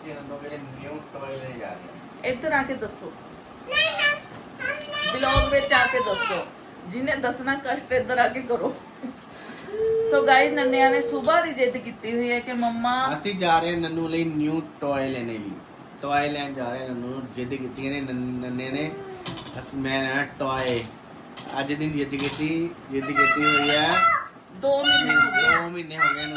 ਅਸੀਂ ਨੰਨੂ ਕੇ ਲਈ new toy ਲੈ ਜਾ ਰਹੇ ਹਾਂ ਇੱਧਰ ਆ ਕੇ ਦੱਸੋ ਵਲੌਗ ਵਿੱਚ ਆ ਕੇ ਦੱਸੋ ਜਿਹਨੇ ਦੱਸਣਾ ਕਸ਼ਟ ਇੱਧਰ ਆ ਕੇ ਕਰੋ ਸੋ ਗਾਇਸ ਨੰਨਿਆਂ ਨੇ ਸਵੇਰ ਦੀ ਜਿੱਦ ਕੀਤੀ ਹੋਈ ਹੈ ਕਿ ਮੰਮਾ ਅਸੀਂ ਜਾ ਰਹੇ ਹਾਂ ਨੰਨੂ ਲਈ ਨਿਊ ਟੌਏ ਲੈਣੇ ਲਈ ਟੌਏ ਲੈਣ ਜਾ ਰਹੇ ਹਾਂ ਨੰਨੂ ਨੂੰ ਜਿੱਦ ਕੀਤੀ ਨੇ ਨੰਨ- ਨੰਨੇ ਨੇ ਅਸ ਮੈਂ ਲੈਣਾ ਟੌਏ ਅੱਜ ਦਿਨ ਜਿੱਦ ਕੀਤੀ ਜਿੱਦ ਕੀਤੀ ਹੋਈ ਹੈ 2 ਮਹੀਨੇ ਹੋ ਗਏ ਦੋ ਮਹੀਨੇ ਹੋ ਗਏ ਨੂੰ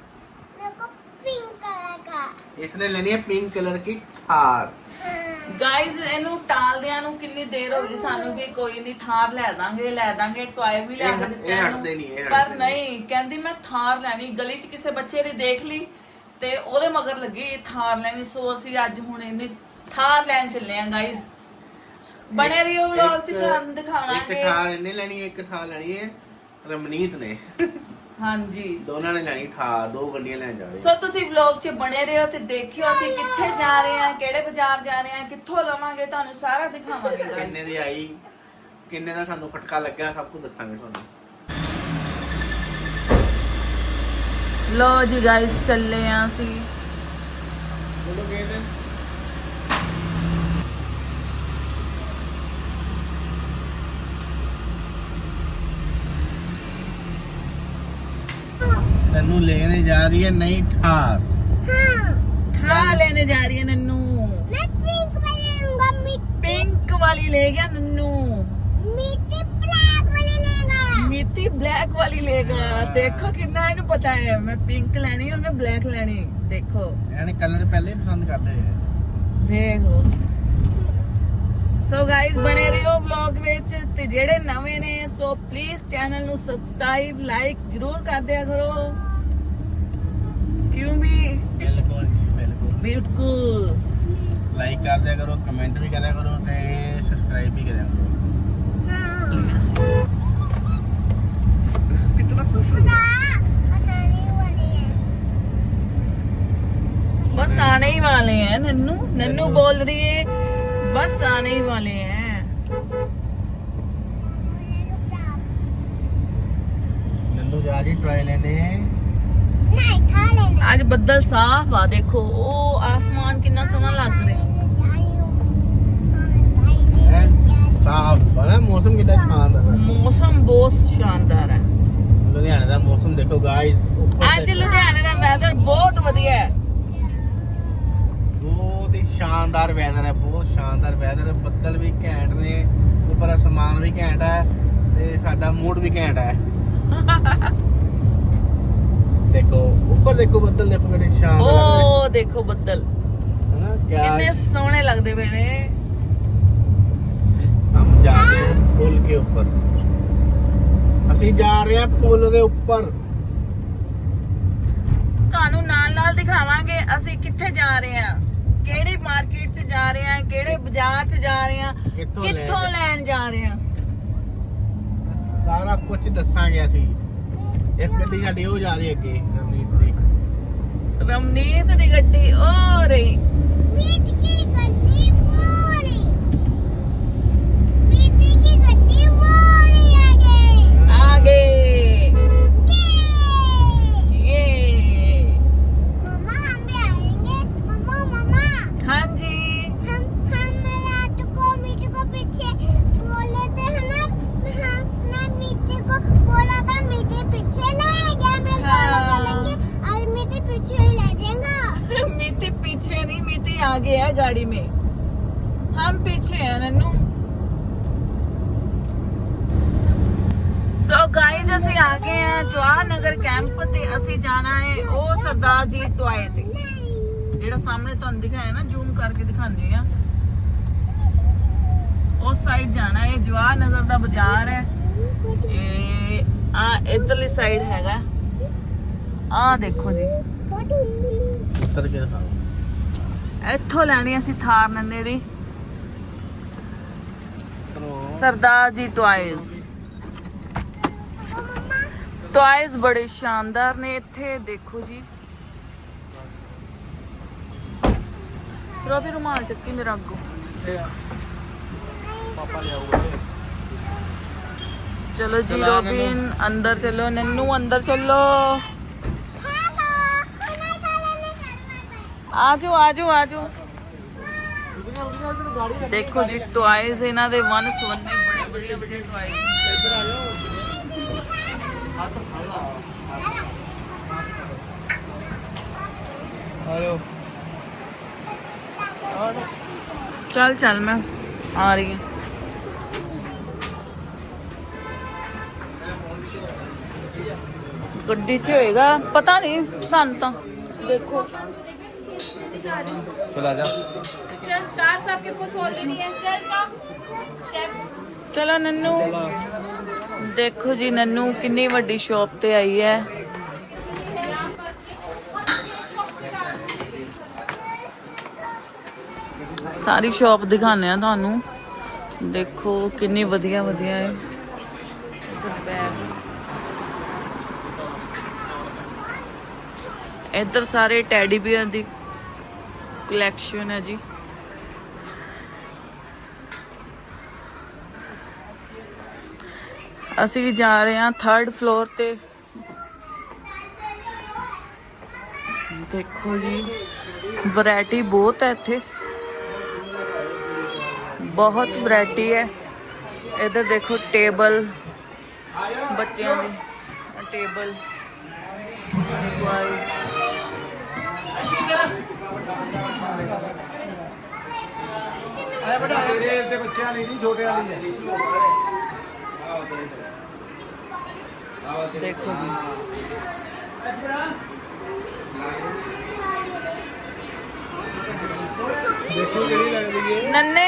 इसने लेनी है पिंक कलर की थार ਗਾਇਸ ਇਹਨੂੰ ਟਾਲਦਿਆਂ ਨੂੰ ਕਿੰਨੀ ਦੇਰ ਹੋ ਗਈ ਸਾਨੂੰ ਵੀ ਕੋਈ ਨਹੀਂ ਥਾਰ ਲੈ ਦਾਂਗੇ ਲੈ ਦਾਂਗੇ ਟੌਏ ਵੀ ਲੈ ਕੇ ਦਿੱਤੇ ਇਹ ਹਟਦੇ ਨਹੀਂ, ਇਹ ਪਰ ਨਹੀਂ ਕਹਿੰਦੀ ਮੈਂ ਥਾਰ ਲੈਣੀ ਗਲੀ 'ਚ ਕਿਸੇ ਬੱਚੇ ਨੇ ਦੇਖ ਲਈ ਤੇ ਉਹਦੇ ਮਗਰ ਲੱਗੀ ਥਾਰ ਲੈਣੀ। ਸੋ ਅਸੀਂ ਅੱਜ ਹੁਣ ਇਹਨੇ ਥਾਰ ਲੈਣ ਚੱਲੇ ਆਂ ਗਾਇਸ ਬਣੇ ਰਹੀ ਵਲੌਗ 'ਚ ਤੁਹਾਨੂੰ ਇੱਕ ਦਿਖਾਵਾਂਗੇ थार इन्हें लेनी है एक थार लेनी है रमनीत ने ਹਾਂਜੀ। ਦੋਨਾਂ ਨੇ ਲੈਣੀ ਠਾ ਦੋ ਗੱਡੀਆਂ ਲੈਣ ਜਾ ਰਹੇ ਸੋ ਤੁਸੀਂ ਵਲੌਗ 'ਚ ਬਣੇ ਰਹੋ ਤੇ ਦੇਖਿਓ ਅਸੀਂ ਕਿੱਥੇ ਜਾ ਰਹੇ ਹਾਂ ਕਿਹੜੇ ਬਾਜ਼ਾਰ ਜਾ ਰਹੇ ਹਾਂ ਕਿੱਥੋਂ ਲਵਾਂਗੇ ਤੁਹਾਨੂੰ ਸਾਰਾ ਦਿਖਾਵਾਂਗੇ guys। ਕਿੰਨੇ ਦੀ ਆਈ ਕਿੰਨੇ ਦਾ ਸਾਨੂੰ ਫਟਕਾ ਲੱਗਿਆ ਸਭ ਕੁਝ ਦੱਸਾਂਗੇ ਤੁਹਾਨੂੰ। ਲੋ ਜੀ ਗਾਇਸ ਚੱਲੇ ਆਂ ਅਸੀਂ। ਬੋਲੋ ਕਿਹਦੇ? ਤੈਨੂੰ ਲੈਣੇ ਜਾ ਰਹੀ ਹੈ ਨਈ ਠਾਰ। ਖਾ ਲੈਣੇ ਜਾ ਰਹੀ ਹੈ ਨੰਨੂ। ਪਿੰਕ ਵਾਲੀ ਲੈ ਗਿਆ ਨੰਨੂ। ਮੀਤੀ ਬਲੈਕ ਵਾਲੀ ਲੇਗਾ ਦੇਖੋ ਕਿੰਨਾ ਇਹਨੂੰ ਪਤਾ ਹੈ। ਮੈਂ ਪਿੰਕ ਲੈਣੀ ਉਹਨੇ ਬਲੈਕ ਲੈਣੀ। ਦੇਖੋ। ਯਾਨੀ ਕਲਰ ਪਹਿਲੇ ਹੀ ਪਸੰਦ ਕਰਦੇ ਆ ਦੇਖੋ ਸੋ ਗਾਇਸ ਬਣੇ ਰਹੋ ਵਲੌਗ ਵਿੱਚ ਤੇ ਜਿਹੜੇ ਨਵੇਂ ਨੇ ਸੋ ਪਲੀਜ਼ ਚੈਨਲ ਨੂੰ ਸਬਸਕ੍ਰਾਈਬ ਲਾਈਕ ਜਰੂਰ ਕਰ ਦਿਆ ਕਰੋ ਕਿਉਂ ਵੀ ਬਿਲਕੁਲ ਜੀ ਬਿਲਕੁਲ ਬਿਲਕੁਲ ਲਾਈਕ ਕਰ ਦਿਆ ਕਰੋ ਕਮੈਂਟ ਵੀ ਕਰਿਆ ਕਰੋ ਤੇ ਸਬਸਕ੍ਰਾਈਬ ਵੀ ਕਰਿਆ ਕਰੋ ਕਿਤਨਾ बस आने ही वाले हैं नन्नू नन्नू बोल रही है बस आने ही वाले हैं ਨੰਨੂ ਜਾ ਰਹੀ ਟਰਾਈ ਲੈਣੇ आज ਬੱਦਲ ਸਾਫ ਆ ਦੇਖੋ ਉਹ ਆਸਮਾਨ ਕਿੰਨਾ ਸੋਹਣਾ ਲੱਗ ਰਿਹਾ ਐ ਸਾਫ ਹੈ ਨਾ ਮੌਸਮ ਕਿੰਨਾ ਸ਼ਾਨਦਾਰ ਹੈ ਮੌਸਮ ਬਹੁਤ ਸ਼ਾਨਦਾਰ ਹੈ ਲੁਧਿਆਣੇ ਦਾ ਮੌਸਮ ਦੇਖੋ ਗਾਇਸ ਅੱਜ ਲੁਧਿਆਣੇ ਦਾ ਵੈਦਰ ਬਹੁਤ ਵਧੀਆ ਹੈ ਬਹੁਤ ਹੀ ਸ਼ਾਨਦਾਰ ਵੈਦਰ ਹੈ ਬਹੁਤ ਸ਼ਾਨਦਾਰ ਵੈਦਰ ਬੱਦਲ ਵੀ ਘੈਂਟ ਨੇ ਉੱਪਰ ਅਸਮਾਨ ਵੀ ਘੈਂਟ ਹੈ ਤੇ ਸਾਡਾ ਮੂਡ ਵੀ ਘੈਂਟ ਹੈ। ਦੇਖੋ ਉੱਪਰ ਦੇਖੋ ਬੱਦਲ ਦੇਖੋ ਕਿੰਨੇ ਸ਼ਾਨਦਾਰ ਉਹ ਦੇਖੋ ਬੱਦਲ। ਕਿੰਨੇ ਸੋਹਣੇ ਲੱਗਦੇ ਪਏ ਨੇ। ਹਮ ਜਾ ਰਹੇ ਹਾਂ ਪੁਲ ਕੇ ਉੱਪਰ। ਅਸੀਂ ਜਾ ਰਹੇ ਹਾਂ ਪੁਲ ਦੇ ਉੱਪਰ। ਤੁਹਾਨੂੰ ਨਾਲ ਨਾਲ ਦਿਖਾਵਾਂਗੇ ਅਸੀਂ ਕਿੱਥੇ ਜਾ ਰਹੇ ਹਾਂ। ਕਿਹੜੇ ਮਾਰਕੀਟ 'ਚ ਜਾ ਰਹੇ ਆ ਕਿਹੜੇ ਬਾਜ਼ਾਰ 'ਚ ਜਾ ਰਹੇ ਆ ਕਿੱਥੋਂ ਲੈਣ ਜਾ ਰਹੇ ਆ? ਸਾਰਾ ਕੁਝ ਦੱਸਾਂਗੇ ਅਸੀਂ। ਇੱਕ ਗੱਡੀ ਸਾਡੀ ਉਹ ਜਾ ਰਹੀ ਅੱਗੇ ਨਵਨੀਤ ਦੀ। ਰਮਨੀਤ ਦੀ ਗੱਡੀ ਉਹ ਰਹੀ ਆ ਗਏ आगे है गाड़ी में हम पीछे हैं नन्नू ਸੋ ਗਾਇਜ਼ ਅਸੀਂ ਆ ਗਏ ਆ ਜਵਾਹਰ ਨਗਰ ਕੈਂਪ ਤੇ ਅਸੀਂ ਜਾਣਾ ਹੈ ਉਹ ਸਰਦਾਰ ਜੀ ਟੋਏ ਤੇ ਜਿਹੜਾ ਸਾਹਮਣੇ ਤੁਹਾਨੂੰ ਦਿਖਾਇਆ ਨਾ ਜ਼ੂਮ ਕਰਕੇ ਦਿਖਾਉਂਦੇ ਆ ਉਸ ਸਾਈਡ ਜਾਣਾ ਹੈ ਜਵਾਹਰ ਨਗਰ ਦਾ ਬਾਜ਼ਾਰ ਹੈ ਇਹ ਆ ਇਧਰਲੀ ਸਾਈਡ ਹੈਗਾ ਆ ਦੇਖੋ ਜੀ ਉੱਤਰ ਕੇ ਦਿਖਾਓ ਇੱਥੋਂ ਲੈਣੀ ਅਸੀਂ ਥਾਰ ਨੰਨੇ ਦੀ। ਸਰਦਾਰ ਜੀ ਟੁਆਇਜ਼। ਟੁਆਇਜ਼ ਬੜੇ ਸ਼ਾਨਦਾਰ ਨੇ ਇੱਥੇ ਦੇਖੋ ਜੀ। ਰੋਬੀ ਰੁਮਾਲ ਚੱਕੀ ਮੇਰਾ ਅੱਗੋਂ। ਪਾਪਾ ਚਲੋ ਜੀ ਰੋਬਿਨ ਅੰਦਰ ਚਲੋ ਨੰਨੂ ਅੰਦਰ ਚਲੋ। ਆਜੋ ਆਜੋ ਆਜੋ। ਦੇਖੋ ਜੀ ਟੁਆਇਜ਼ ਇਹਨਾਂ ਦੇ ਵਨ ਸਵੰਨੇ ਬੜੇ ਵਧੀਆ ਵਧੀਆ ਟੁਆਇਜ਼ ਇੱਧਰ ਆ ਜਾਓ। ਹੱਥ ਫੜ ਲਾ ਆਲੋ ਚੱਲ ਚੱਲ ਮੈਂ ਆ ਰਹੀ ਹਾਂ। ਗੱਡੀ 'ਚ ਹੋਏਗਾ ਪਤਾ ਨਹੀਂ ਸਾਨੂੰ ਤਾਂ। ਦੇਖੋ। ਚਲ ਆ ਜਾ चल कार साहब के पास होल्ड नहीं है चल का शेफ ਚਲੋ ਨੰਨੂ ਦੇਖੋ ਜੀ ਨੰਨੂ ਕਿੰਨੀ ਵੱਡੀ ਸ਼ਾਪ ਤੇ ਆਈ ਹੈ ਸਾਰੀ ਸ਼ਾਪ ਦਿਖਾਉਂਦੇ ਆ ਤੁਹਾਨੂੰ ਦੇਖੋ ਕਿੰਨੀ ਵਧੀਆ ਵਧੀਆ ਹੈ ਇੱਧਰ bag। ਇੱਧਰ ਸਾਰੇ ਟੈਡੀ ਬੀਅਰ ਦੀ ਕਲੈਕਸ਼ਨ ਹੈ ਜੀ। ਅਸੀਂ ਜਾ ਰਹੇ ਹਾਂ ਥਰਡ ਫਲੋਰ ਤੇ। ਦੇਖੋ ਜੀ ਵੈਰਾਈਟੀ ਬਹੁਤ ਹੈ ਇੱਥੇ। ਬਹੁਤ ਵੈਰਾਈਟੀ ਹੈ। ਇਧਰ ਦੇਖੋ ਟੇਬਲ ਬੱਚਿਆਂ ਦੀ ਟੇਬਲ ਆਇਆ ਬੇਟਾ ਤੇਰੇ ਤੇ ਬੱਚਿਆਂ ਲਈ ਨਹੀਂ ਛੋਟੇ ਵਾਲੀ ਹੈ ਦੇਖੋ ਜੀ ਦੇਖੋ ਕਿਹੜੀ ਲੱਗਦੀ ਹੈ ਨੰਨੇ।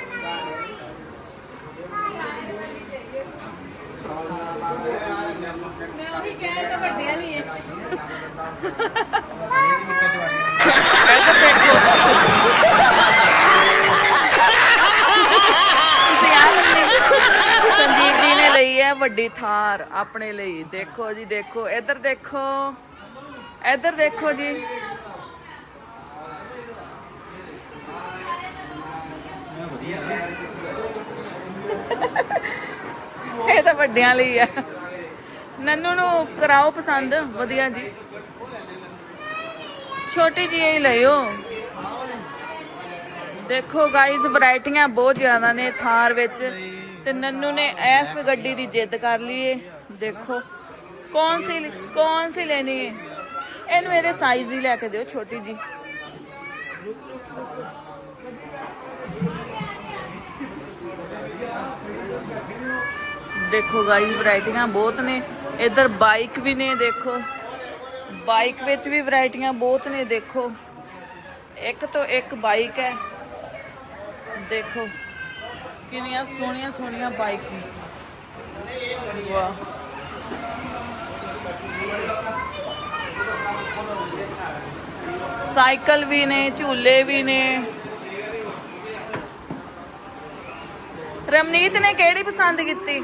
ਮੈਂ ਜੀ ਨੇ ਲਈ ਹੈ ਵੱਡੀ ਥਾਰ ਆਪਣੇ ਲਈ। ਦੇਖੋ ਜੀ, ਦੇਖੋ। ਇੱਧਰ ਦੇਖੋ। ਇੱਧਰ ਦੇਖੋ ਜੀ। ਇਹ ਤਾਂ ਵੱਡਿਆਂ ਲਈ ਆ। ਨੰਨੂ ਨੂੰ ਕਰਾਓ ਪਸੰਦ, ਵਧੀਆ ਜੀ। ਛੋਟੀ ਜੀ ਹੀ ਲਈਓ ਦੇਖੋ ਗਾਇਜ਼ ਵੈਰਾਈਟੀਆਂ ਬਹੁਤ ਜ਼ਿਆਦਾ ਨੇ ਥਾਰ ਵਿੱਚ ਤੇ ਨੰਨੂ ਨੇ ਇਸ ਗੱਡੀ ਦੀ ਜਿੱਦ ਕਰ ਲਈ ਏ। ਦੇਖੋ, ਕੌਣ ਸੀ ਕੌਣ ਸੀ ਲੈਣੀ ਹੈ ਇਹਨੂੰ ਇਹਦੇ ਸਾਈਜ਼ ਦੀ ਲੈ ਕੇ ਦਿਓ, ਛੋਟੀ ਜੀ ਦੇਖੋ ਗਾਈਸ ਵੈਰਾਈਟੀਆਂ ਬਹੁਤ ਨੇ। ਇੱਧਰ ਬਾਈਕ ਵੀ ਨੇ, ਦੇਖੋ। ਬਾਈਕ ਵਿੱਚ ਵੀ ਵੈਰਾਈਟੀਆਂ ਬਹੁਤ ਨੇ, ਦੇਖੋ। ਇੱਕ ਤੋਂ ਇੱਕ ਬਾਈਕ ਹੈ। ਦੇਖੋ, ਕਿੰਨੀਆਂ ਸੋਹਣੀਆਂ ਸੋਹਣੀਆਂ ਬਾਈਕ ਨੇ। ਵਾਹ। ਸਾਈਕਲ ਵੀ ਨੇ, ਝੂਲੇ ਵੀ ਨੇ। ਰਮਨੀਤ ਨੇ ਕਿਹੜੀ ਪਸੰਦ ਕੀਤੀ?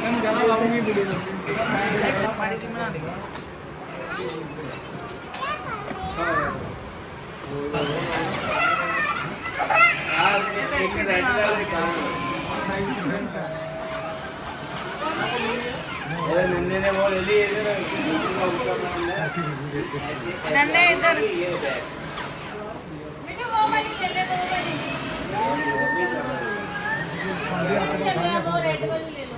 ਇਹਨੂੰ ਜਾਣਾ ਲਾਉਂਗੀ ਵੀਡੀਓ ਮਾੜੀ ਜਿਹੀ ਬਣਾ ਦੇ ਆ ਇੱਕ ਰੈਡ ਕਲਰ ਦੀ ਕਾਰ ਨੰਨੇ ਇੱਧਰ बेटा वो वाली ले ले वो वाली चल रहा वो रेड वाली ले लो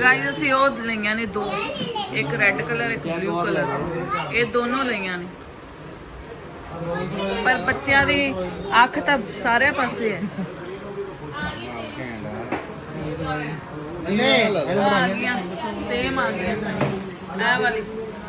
ਗਾਈਸ ਅਸੀਂ ਉਹ ਲਈਆਂ ਨੇ ਦੋ। ਇੱਕ ਰੈੱਡ ਕਲਰ ਇੱਕ ਬਲੂ ਕਲਰ ਇਹ ਦੋਨੋਂ ਲਈਆਂ ਨੇ। ਪਰ ਬੱਚਿਆਂ ਦੀ ਅੱਖ ਤਾਂ ਸਾਰੇ ਪਾਸੇ ਹੈ। ਨਹੀਂ ਸੇਮ ਆ ਗਈਆਂ। ਇਹ ਵਾਲੀ।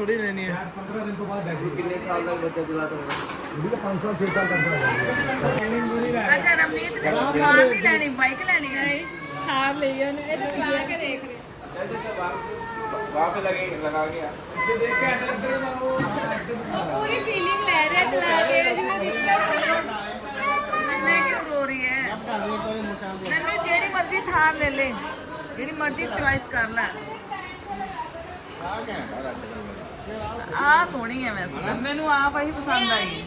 ਥੋੜੀ ਲੈਣੀ ਹੈ 15 ਦਿਨ ਤੋਂ ਬਾਅਦ ਬੈਟਰੀ ਕਿੰਨੇ ਸਾਲ ਦਾ ਬੱਚਾ ਚਲਾ ਸਕਦਾ? ਇਹ ਤਾਂ 5 ਸਾਲ 6 ਸਾਲ ਤੱਕ ਦਾ ਕਾਰ ਵੀ ਲੈਣੀ ਬਾਈਕ ਲੈਣੀ ਹੈ ਕਾਰ ਲਈ ਉਹਨੇ ਇਹ ਤਾਂ ਚਲਾ ਕੇ ਦੇਖ ਰਿਹਾ। ਵਾਕ ਲਗੇ ਲਗਾ ਗਿਆ ਪਿੱਛੇ ਦੇਖ ਕੇ ਅੰਦਰ ਅੰਦਰ ਉਹ ਪੂਰੀ ਫੀਲਿੰਗ ਲੈ ਰਿਹਾ ਚਲਾ ਕੇ ਜਿਹਨਾਂ ਦੀ ਮੈਂ ਕਿਉਂ ਰੋ ਜਿਹੜੀ ਮਰਜ਼ੀ ਥਾਰ ਲੈ ਲੈ ਜਿਹੜੀ ਮਰਜ਼ੀ ਚੁਆਇਸ ਕਰ ਲੈ। ਆ ਗਿਆ ਸੋਹਣੀ ਹੈ ਵੈਸੇ। ਮੈਨੂੰ ਆਪ ਆਹੀ ਪਸੰਦ ਆਈ।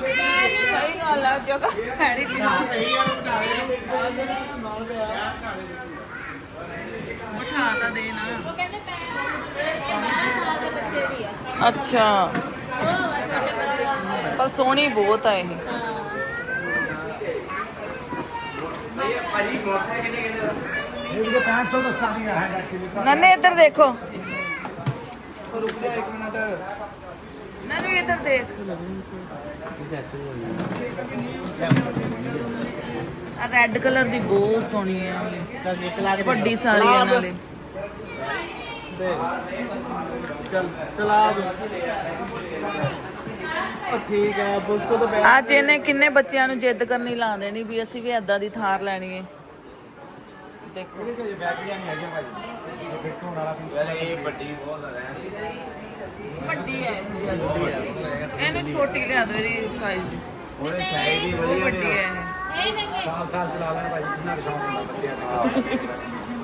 ਸਹੀ ਗੱਲ ਆ ਅੱਛਾ। ਪਰ ਸੋਹਣੀ ਬਹੁਤ ਆ ਇਹ। ਹਾਂ ਭਾਜੀ ਮੋਟਰਸਾਈਕਲ ਕਿੰਨੇ ਨੰਨੇ ਇੱਧਰ ਦੇਖੋ। ਰੈੱਡ ਕਲਰ ਦੀ ਬਹੁਤ ਸੋਹਣੀ ਹੈ ਵੱਡੀ ਸਾਰੀ ਹੈ ਨਾਲੇ। ਚੱਲ ਤਲਾਬ ਠੀਕ ਹੈ ਬੁਸਕੋ ਤੋਂ ਪਹਿਲਾਂ ਅੱਜ ਇਹਨੇ ਕਿੰਨੇ ਬੱਚਿਆਂ ਨੂੰ ਜਿੱਦ ਕਰਨੀ ਲਾ ਦੇਣੀ ਵੀ ਅਸੀਂ ਥਾਰ ਲੈਣੀ ਹੈ ਦੇਖੋ। ਇਹਦੇ ਵਿੱਚ ਬੈਟਰੀਆਂ ਨਹੀਂ ਹੈਗੀਆਂ ਭਾਜੀ ਇਹ ਫਿੱਟ ਵਾਲਾ ਪੀਸ ਵੈਸੇ ਇਹ ਵੱਡੀ ਬਹੁਤ ਹੈ ਵੱਡੀ ਹੈ ਇਹਨੂੰ ਛੋਟੀ ਲਿਆ ਦਿਓ ਇਹਦੀ ਸਾਈਜ਼ ਦੀ। ਉਹਦੇ ਸਾਈਜ਼ ਹੀ ਵੱਡੀ ਹੈ ਸਾਲ ਸਾਲ ਚਲਾ ਲੈਣ ਭਾਈ ਕਿੰਨਾ ਸ਼ੌਂਕ ਹੁੰਦਾ ਬੱਚਿਆਂ ਦਾ।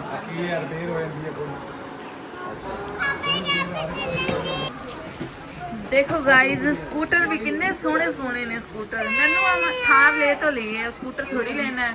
ਬਾਕੀ ਇਹ ਰਿਪੇਅਰ ਹੋ ਜਾਂਦੀ ਹੈ ਕੋਈ ਦੇਖੋ ਗਾਇਜ਼ ਸਕੂਟਰ ਵੀ ਕਿੰਨੇ ਸੋਹਣੇ ਸੋਹਣੇ ਨੇ ਸਕੂਟਰ ਮੈਨੂੰ ਆ ਥਾਰ ਲੈ ਤੋਂ ਲਈਏ ਸਕੂਟਰ ਥੋੜੀ ਲੈਣਾ ਹੈ।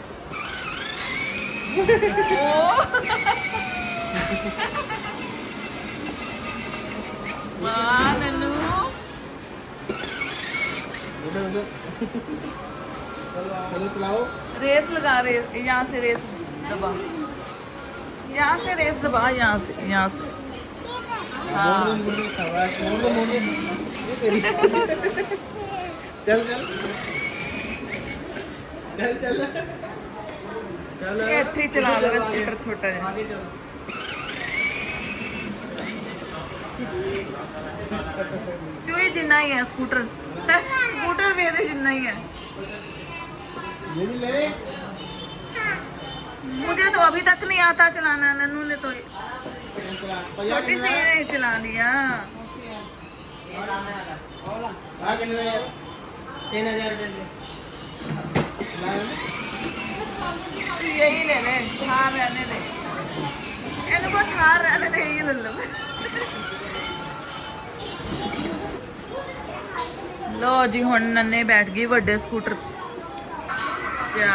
ਵਾਹ ਨਨੂ उधर उधर चलो चलाओ रेस लगा रेस यहाँ से रेस दबा यहाँ से रेस दबा यहाँ से यहाँ से हाँ मोड़ दे, मोड़ दे, शाबाश, मोड़ दे, मोड़ दे। ये तेरी चल चल चल चल चल ये ਇੱਥੇ ਹੀ ਚਲਾ ਲਵੇ ਸਕੂਟਰ ਛੋਟਾ ਜਿਹਾ आगे चलो ਚੂਹੇ ਜਿੰਨਾ ਹੀ ਹੈ ਸਕੂਟਰ ਸਕੂਟਰ ਵੀ ਇਹਦੇ ਜਿੰਨਾ ही है ये भी ले मुझे तो अभी तक नहीं आता चलाना नन्नू ने तो चला पैया छोटी सी ने चला लिया आ कितने यार तीन हजार दे दे यही ले ले थार रहने दे ਇਹਨੂੰ ਕੋ ਥਾਰ ਰਹਿਣੇ ਦੇ ਹੀ ਲੈ ਲਓ ਲੋ ਜੀ ਹੁਣ ਨੰਨੇ ਬੈਠ ਗਈ ਵੱਡੇ ਸਕੂਟਰ 'ਚ ਕਿਆ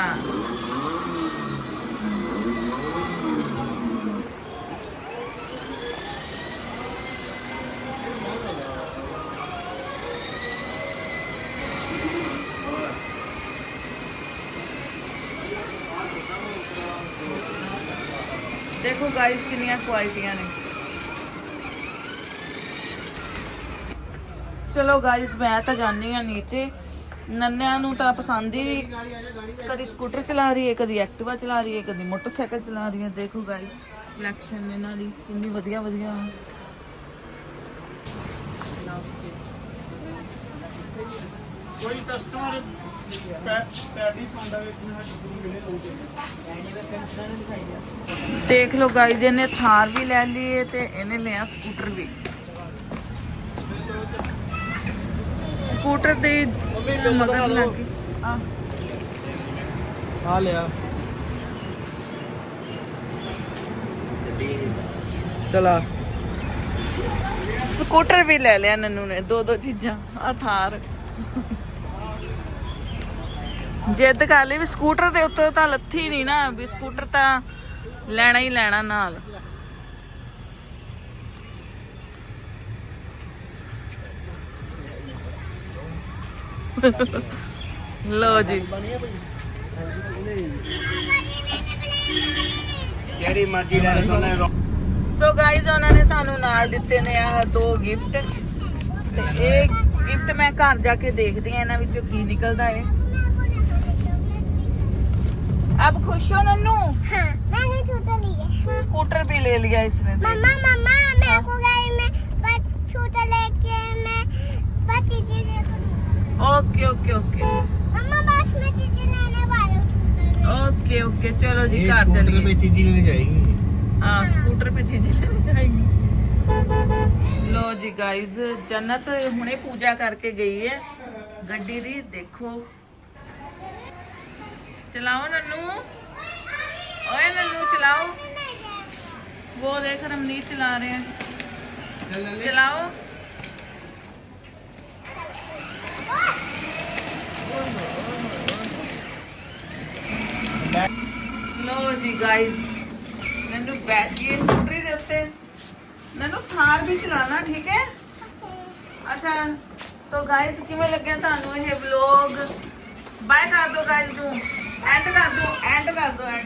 ਗਾਇਸ ਕਿੰਨੀਆਂ ਕੁਆਲਿਟੀਆਂ ਨੇ। ਚਲੋ ਗਾਇਸ ਮੈਂ ਤਾਂ ਜਾਣੀ ਆ ਨੀਚੇ। ਨੰਨਿਆਂ ਨੂੰ ਤਾਂ ਪਸੰਦ ਹੀ ਕਦੀ ਸਕੂਟਰ ਚਲਾ ਰਹੀ ਹੈ ਕਦੀ ਐਕਟਿਵਾ ਚਲਾ ਰਹੀ ਹੈ ਕਦੀ ਮੋਟਰਸਾਈਕਲ ਚਲਾ ਰਹੀ ਹੈ ਦੇਖੋ ਗਾਇਸ ਕਲੈਕਸ਼ਨ ਇਹਨਾਂ ਦੀ ਕਿੰਨੀ ਵਧੀਆ ਵਧੀਆ। ਕੋਈ ਕਸਟਮਰ ਦੇਖ ਲਓ ਗਾਇਸ ਇਹਨੇ ਥਾਰ ਵੀ ਲੈ ਲਈ ਤੇ ਇਹਨੇ ਲਿਆ ਸਕੂਟਰ ਵੀ। ਸਕੂਟਰ ਦੇ ਮਗਰ ਲੱਗ ਆ ਆ ਲਿਆ। ਚਲਾ। ਸਕੂਟਰ ਵੀ ਲੈ ਲਿਆ ਨੰਨੂ ਨੇ ਦੋ ਦੋ ਚੀਜ਼ਾਂ ਆ ਥਾਰ। ਜਿੱਦ ਕਰ ਲਈ ਵੀ ਸਕੂਟਰ ਦੇ ਉੱਤੇ ਤਾਂ ਲੱਥੀ ਨਹੀਂ ਨਾ ਵੀ ਸਕੂਟਰ ਤਾਂ ਲੈਣਾ ਹੀ ਲੈਣਾ ਨਾਲ। ਲੋ ਜੀ। ਜਿਹੜੀ ਮਰਜ਼ੀ ਲੈ ਲੈ ਸੋ ਗਾਇਜ਼ ਉਹਨਾਂ ਨੇ ਸਾਨੂੰ ਨਾਲ ਦਿੱਤੇ ਨੇ ਆ ਦੋ ਗਿਫਟ ਤੇ ਇਹ ਗਿਫਟ ਮੈਂ ਘਰ ਜਾ ਕੇ ਦੇਖਦੀ ਆ ਇਹਨਾਂ ਵਿੱਚੋਂ ਕੀ ਨਿਕਲਦਾ ਹੈ ਅਬ ਖੁਸ਼ ਹੋ ਨੰਨੂ हाँ मैंने छोटा लिया स्कूटर भी ले लिया इसने देख। मम्मा मम्मा मेरे को गाड़ी में बस छोटा लेके मैं बस चीजें लेकर ओके ओके ओके मम्मा बस मैं चीजें लेने वाली हूँ ओके ओके चलो जी ये घर स्कूटर चलिए पे चीजी लेने जाएगी हाँ स्कूटर पे चीजें लेने जाएंगे ਲੋ ਜੀ ਗਾਇਜ਼ ਜੰਨਤ ਹੁਣੇ ਪੂਜਾ ਕਰਕੇ ਗਈ ਹੈ ਗੱਡੀ ਦੀ ਦੇਖੋ ਚਲਾਓ ਨੰਨੂ। ਓਏ ਨੰਨੂ ਚਲਾਓ। ਉਹ ਦੇਖ, ਰਮਨੀਤ ਚਲਾ ਰਹੇ ਹੈ ਚਲਾਓ। ਲੋ ਜੀ ਗਾਇਸ ਨੰਨੂ ਬੈਠੀਏ ਸਕੂਟਰੀ ਦੇ ਉੱਤੇ। ਨੰਨੂ ਥਾਰ ਵੀ ਚਲਾਣਾ ਠੀਕ ਹੈ? ਅੱਛਾ, ਤੋ ਗਾਇਸ ਕਿਵੇਂ ਲੱਗਿਆ ਤੁਹਾਨੂੰ ਇਹ ਵਲੌਗ ਬਾਏ ਕਰ ਦੋ ਗਾਇਸ ਨੂੰ। ਐਂਡ ਕਰ ਦੋ ਐਂਡ ਕਰ ਦੋ ਐਂਡ